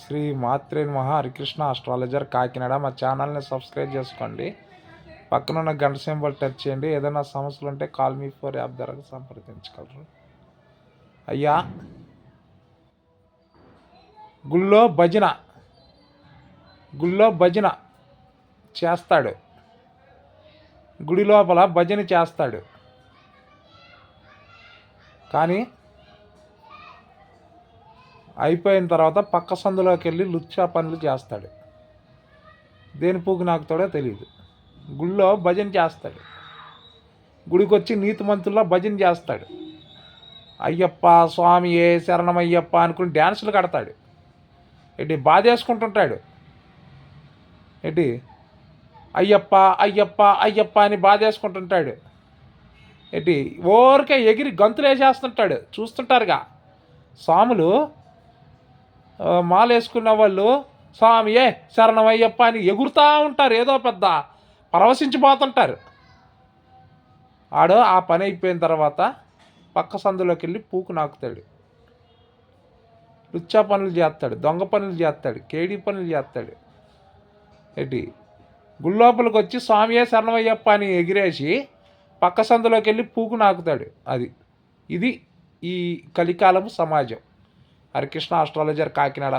శ్రీ మాత్రే మహా హరికృష్ణ ఆస్ట్రాలజర్ కాకినాడ మా ఛానల్ని సబ్స్క్రైబ్ చేసుకోండి. పక్కన ఉన్న గంట సింబల్ టచ్ చేయండి. ఏదైనా సమస్యలు ఉంటే కాల్ మీ ఫోర్ యాప్ ద్వారా సంప్రదించగలరు. అయ్యా గుళ్ళో భజన గుళ్ళో భజన చేస్తాడు. గుడి లోపల భజన చేస్తాడు. కానీ అయిపోయిన తర్వాత పక్క సందులోకి వెళ్ళి లుచ్చా పనులు చేస్తాడు. దేని పూకి నాకుతాడో తెలియదు గుళ్ళో భజన చేస్తాడు. గుడికి వచ్చి నీతిమంతుల్లో భజన చేస్తాడు. అయ్యప్ప స్వామి ఏ శరణమయ్యప్ప అనుకుని డ్యాన్సులు కడతాడు. ఏంటి బాధేసుకుంటుంటాడు. ఏంటి అయ్యప్ప అయ్యప్ప అయ్యప్ప అని బాధేసుకుంటుంటాడు. ఏంటి ఓరికే ఎగిరి గంతులు వేసేస్తుంటాడు చూస్తుంటారుగా. స్వాములు మాల వేసుకున్న వాళ్ళు స్వామియే శరణమయ్యప్ప అని ఎగురుతూ ఉంటారు ఏదో పెద్ద పరవశించిపోతుంటారు. ఆడు ఆ పని అయిపోయిన తర్వాత పక్క సందులోకి వెళ్ళి పూకు నాకుతాడు. లుచ్చా పనులు చేస్తాడు దొంగ పనులు చేస్తాడు కేడీ పనులు చేస్తాడు. ఏంటి? గుళ్ళోపలికి వచ్చి స్వామియే శరణమయ్యప్ప అని ఎగిరేసి పక్క సందులోకి వెళ్ళి పూకు నాకుతాడు. అది ఇది ఈ కలికాలము సమాజం. హరికృష్ణ ఆస్ట్రాలజర్ కాకినాడ